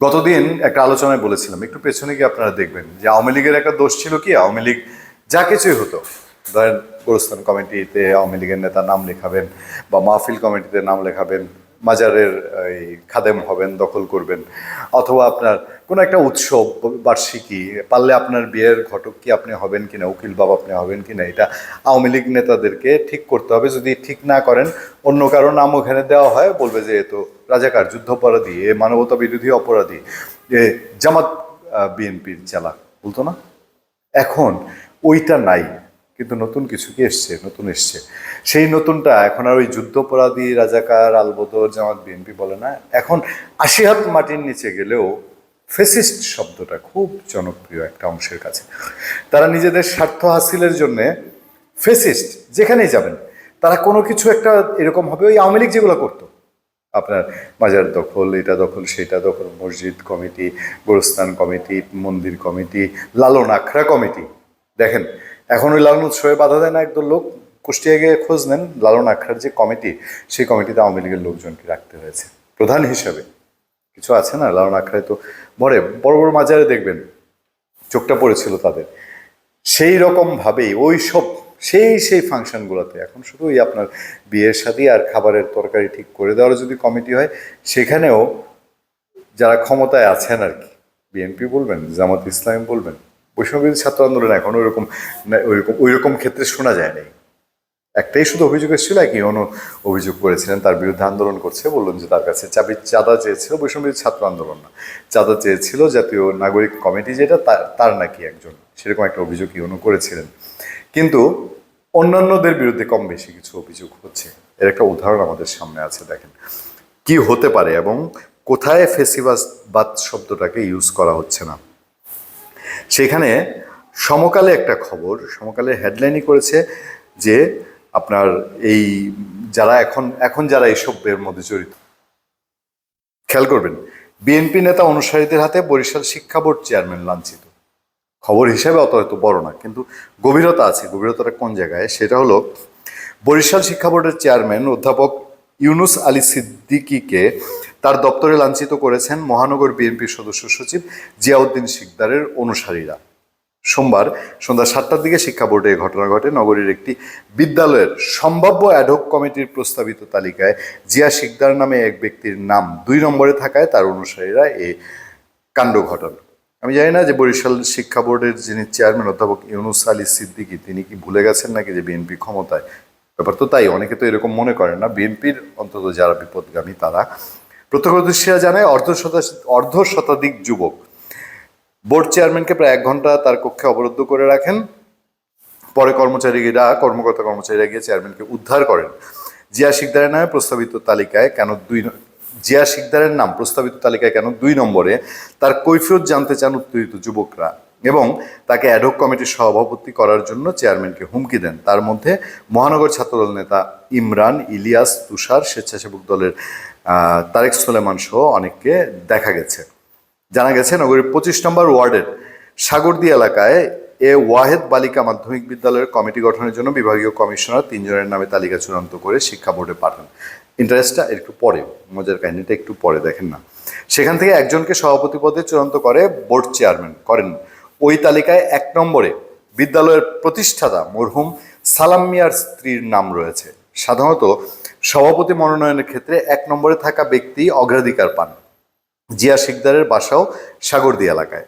গতদিন একটা আলোচনায় বলেছিলাম, একটু পেছনে গিয়ে আপনারা দেখবেন যে আওয়ামী লীগের একটা দোষ ছিল কি? আওয়ামী লীগ যা কিছুই হতো। ধরেন গোরস্থান কমিটিতে আওয়ামী লীগের নেতা নাম লেখাবেন বা মাহফিল কমিটিতে নাম লেখাবেন, মাজারের এই খাদেম হবেন, দখল করবেন, অথবা আপনার কোনো একটা উৎসব বার্ষিকী, পারলে আপনার বিয়ের ঘটক কি আপনি হবেন কিনা, উকিল বাবা আপনি হবেন কি না এটা আওয়ামী লীগ নেতাদেরকে ঠিক করতে হবে। যদি ঠিক না করেন, অন্য কারও নাম ওখানে দেওয়া হয়, বলবে যে এ তো রাজাকার, যুদ্ধাপরাধী, এ মানবতা বিরোধী অপরাধী, এ জামাত বিএনপির চালাক বলতো না? এখন ওইটা নাই, কিন্তু নতুন কিছু কি এসছে, নতুন এসছে। সেই নতুনটা এখন আর ওই যুদ্ধপরাধী, রাজাকার, আলবদর, জামাত, বিএনপি বলে না। এখন আশি হাত মাটির নিচে গেলেও ফেসিস্ট শব্দটা খুব জনপ্রিয় একটা অংশের কাছে। তারা নিজেদের স্বার্থ হাসিলের জন্যে ফেসিস্ট যেখানেই যাবেন, তারা কোনো কিছু একটা এরকম হবে, ওই আওয়ামী লীগ যেগুলো করতো। আপনার মাজার দখল, এটা দখল, সেটা দখল, মসজিদ কমিটি, গোরস্থান কমিটি, মন্দির কমিটি, লালন আখড়া কমিটি। দেখেন, এখন ওই লালন উৎসবে বাধা দেয় না একদল লোক, কুষ্টিয়া গিয়ে খোঁজ নেন, লালন আখড়ার যে কমিটি, সেই কমিটিতে আওয়ামী লীগের লোকজনকে রাখতে হয়েছে। প্রধান হিসাবে। কিছু আছে না? লালন আখড়ায় তো ভরে বড় বড় মাজারে দেখবেন, চোখটা পড়েছিল তাদের। সেই রকমভাবেই ওই সব, সেই সেই ফাংশনগুলোতে এখন শুধু ওই আপনার বিয়ের সাথে আর খাবারের তরকারি ঠিক করে দেওয়ার যদি কমিটি হয়, সেখানেও যারা ক্ষমতায় আছেন আর কি বিএনপি বলবেন, জামাত ইসলাম বলবেন বৈষ্ণবী ছাত্র আন্দোলন এখন ওইরকম ওইরকম ওইরকম ক্ষেত্রে শোনা যায় নাই। একটাই শুধু অভিযোগ এসেছিল কি অনু অভিযোগ করেছিলেন, তার বিরুদ্ধে আন্দোলন করছে। বললেন যে তার কাছে চাবি, চাঁদা চেয়েছিল, বৈষম্যবিরোধী ছাত্র আন্দোলন না। চাঁদা চেয়েছিল জাতীয় নাগরিক কমিটি যেটা তার তার নাকি একজন। সেরকম একটা অভিযোগ ইউনো করেছিলেন। কিন্তু অন্যান্যদের বিরুদ্ধে কম বেশি কিছু অভিযোগ হচ্ছে। এর একটা উদাহরণ আমাদের সামনে আছে, দেখেন। কি হতে পারে এবং কোথায় ফেসিবাদ শব্দটাকে ইউজ করা হচ্ছে না? সেখানে সমকালে একটা খবর, সমকালে হেডলাইনই করেছে যে আপনার এই যারা এখন এখন যারা এসবের মধ্যে জড়িত। খেয়াল করবেন, বিএনপি নেতা অনুসারীদের হাতে বরিশাল শিক্ষা বোর্ড চেয়ারম্যান লাঞ্ছিত। খবর হিসেবে অত হয়তো বড় না, কিন্তু গভীরতা আছে। গভীরতাটা কোন জায়গায়? সেটা হলো, বরিশাল শিক্ষা বোর্ডের চেয়ারম্যান অধ্যাপক ইউনুস আলী সিদ্দিকিকে তার দপ্তরে লাঞ্ছিত করেছেন মহানগর বিএনপির সদস্য সচিব জিয়াউদ্দিন শিকদারের অনুসারীরা। সোমবার সন্ধ্যা সাতটার দিকে শিক্ষা বোর্ডে এ ঘটনা ঘটে। নগরীর একটি বিদ্যালয়ের সম্ভাব্য অ্যাডহক কমিটির প্রস্তাবিত তালিকায় জিয়া শিকদার নামে এক ব্যক্তির নাম দুই নম্বরে থাকায় তার অনুসারীরা এ কাণ্ড ঘটান। আমি জানি না যে বরিশাল শিক্ষা বোর্ডের যিনি চেয়ারম্যান অধ্যাপক ইউনুস আলী সিদ্দিকি, তিনি কি ভুলে গেছেন নাকি যে বিএনপি ক্ষমতায়? ব্যাপার তো তাই, অনেকে তো এরকম মনে করেন না। বিএনপির অন্তত যারা বিপদগামী তারা প্রত্যক্ষদর্শীরা জানায় অর্ধ শতা অর্ধ শতাধিক যুবক বোর্ড চেয়ারম্যানকে প্রায় এক ঘণ্টা তার কক্ষে অবরুদ্ধ করে রাখেন। পরে কর্মচারীরা, কর্মকর্তা কর্মচারীরা গিয়ে চেয়ারম্যানকে উদ্ধার করেন। জিয়া শিকদারের নামে প্রস্তাবিত তালিকায় কেন দুই জিয়া শিকদারের নাম প্রস্তাবিত তালিকায় কেন দুই নম্বরে তার কৈফিয়ত জানতে চান উত্তেজিত যুবকরা এবং তাকে অ্যাডহক কমিটির সভাপতি করার জন্য চেয়ারম্যানকে হুমকি দেন। তার মধ্যে মহানগর ছাত্রদল নেতা ইমরান, ইলিয়াস, তুষার, স্বেচ্ছাসেবক দলের তারেক সোলেমান সহ অনেককে দেখা গেছে। জানা গেছে নগরীর পঁচিশ নম্বর ওয়ার্ডের সাগরদি এলাকায় এ ওয়াহেদ বালিকা মাধ্যমিক বিদ্যালয়ের কমিটি গঠনের জন্য বিভাগীয় কমিশনার তিনজনের নামে তালিকা চূড়ান্ত করে শিক্ষা বোর্ডে পাঠান। ইন্টারেস্টটা একটু পরে, মজার কাহিনীটা একটু পরে দেখেন না। সেখান থেকে একজনকে সভাপতি পদে চূড়ান্ত করে বোর্ড চেয়ারম্যান করেন। ওই তালিকায় এক নম্বরে বিদ্যালয়ের প্রতিষ্ঠাতা মরহুম সালাম মিয়ার স্ত্রীর নাম রয়েছে। সাধারণত সভাপতি মনোনয়নের ক্ষেত্রে এক নম্বরে থাকা ব্যক্তি অগ্রাধিকার পান। জিয়া শিকদারের বাসাও সাগরদি এলাকায়।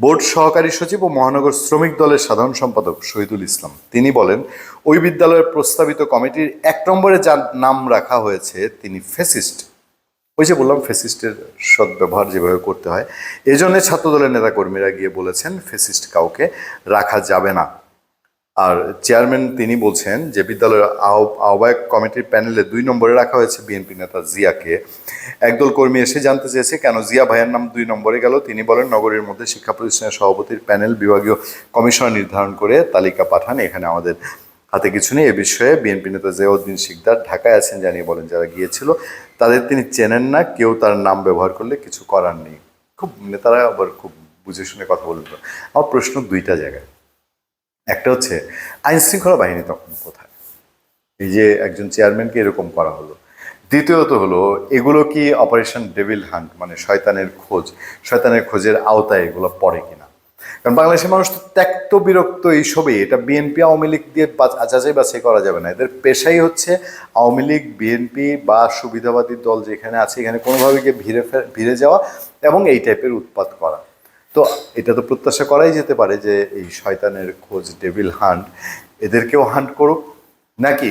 বোর্ড সহকারী সচিব ও মহানগর শ্রমিক দলের সাধারণ সম্পাদক শহীদুল ইসলাম। তিনি বলেন, ওই বিদ্যালয়ের প্রস্তাবিত কমিটির এক নম্বরে যার নাম রাখা হয়েছে, তিনি ফেসিস্ট। ওই যে বললাম, ফেসিস্টের সদ্ব্যবহার যেভাবে করতে হয়। এজন্য ছাত্রদলের নেতাকর্মীরা গিয়ে বলেছেন, ফেসিস্ট কাউকে রাখা যাবে না। আর চেয়ারম্যান তিনি বলছেন যে বিদ্যালয়ের আহ্ব- আহ্বায়ক কমিটির প্যানেলে দুই নম্বরে রাখা হয়েছে বিএনপি নেতা জিয়াকে। একদল কর্মী এসে জানতে চেয়েছে কেন জিয়া ভাইয়ের নাম দুই নম্বরে গেল। তিনি বলেন, নগরীর মধ্যে শিক্ষা প্রতিষ্ঠানের সভাপতির প্যানেল বিভাগীয় কমিশনার নির্ধারণ করে তালিকা পাঠান। এখানে আমাদের হাতে কিছু নেই। এ বিষয়ে বিএনপি নেতা জিয়াউদ্দিন শিকদার ঢাকায় আছেন জানিয়ে বলেন যারা গিয়েছিল, তাদের তিনি চেনেন না। কেউ তার নাম ব্যবহার করলে কিছু করার নেই। খুব নেতারা আবার খুব বুঝে শুনে কথা বলতো আমার প্রশ্ন দুইটা জায়গায়। একটা হচ্ছে আইন শৃঙ্খলা বাহিনী তখন কোথায়? এই যে একজন চেয়ারম্যানকে এরকম করা হলো। দ্বিতীয়ত হলো, এগুলো কি অপারেশন ডেভিল হান্ট মানে শয়তানের খোঁজ, শয়তানের খোঁজের আওতায় এগুলো পড়ে কিনা? কারণ বাংলাদেশের মানুষ তো ত্যক্ত, বিরক্ত এইসবে এটা বিএনপি, আওয়ামী লীগ দিয়ে যাচাই বাছাই করা যাবে না। এদের পেশাই হচ্ছে আওয়ামী লীগ, বিএনপি বা সুবিধাবাদী দল যেখানে আছে, এখানে কোনোভাবে গিয়ে ভিড়ে ভিড়ে যাওয়া এবং এই টাইপের উৎপাত করা। তো এটা তো প্রত্যাশা করাই যেতে পারে যে এই শয়তানের খোঁজ ডেভিল হান্ট এদেরকেও হান্ট করুক, নাকি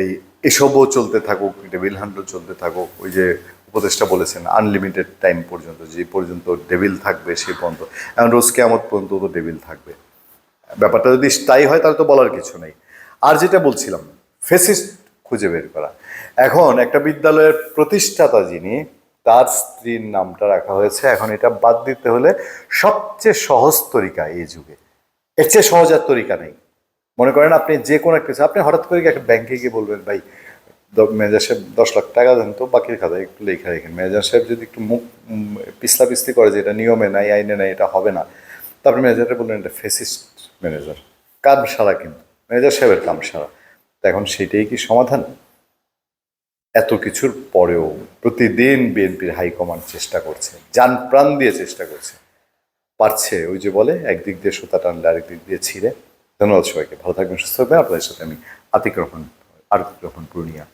এই এসবও চলতে থাকুক ডেভিল হান্টও চলতে থাকুক। ওই যে উপদেষ্টা বলেছেন আনলিমিটেড টাইম পর্যন্ত, যে পর্যন্ত ডেভিল থাকবে সেই পর্যন্ত। এখন রোজ কেমন পর্যন্ত তো ডেভিল থাকবে। ব্যাপারটা যদি তাই হয়, তাহলে তো বলার কিছু নেই। আর যেটা বলছিলাম ফেসিস্ট খুঁজে বের করা। এখন একটা বিদ্যালয়ের প্রতিষ্ঠাতা যিনি তার স্ত্রীর নামটা রাখা হয়েছে। এখন এটা বাদ দিতে হলে সবচেয়ে সহজ তরিকা এই যুগে। এর চেয়ে সহজ আর তরিকা নেই। মনে করেন আপনি যে কোনো একটা আপনি হঠাৎ করে একটা ব্যাংকে গিয়ে বলবেন, ভাই ম্যানেজার সাহেব দশ লাখ টাকা দেন তো, বাকির খাতায় একটু লেখা রেখেন। ম্যানেজার সাহেব যদি একটু মুখ পিছলা পিছলি করে যে এটা নিয়মে নাই, আইনে নাই, এটা হবে না। তারপরে ম্যানেজারটা বললেন, এটা ফেসিস্ট ম্যানেজার। কাম সারা কিন্তু। ম্যানেজার সাহেবের কাম সারা তো এখন সেটাই কি সমাধান? এত কিছুর পরেও প্রতিদিন বিএনপির হাইকমান্ড চেষ্টা করছে, যান প্রাণ দিয়ে চেষ্টা করছে। পারছে ওই যে বলে, একদিক দিয়ে সুতা টানলে আরেক দিক দিয়ে ছিঁড়ে। ধন্যবাদ সবাইকে, ভালো থাকবেন, সুস্থ থাকবেন। আপনাদের সাথে আমি আতিক রহমান আতিক রহমান পূর্ণিয়া।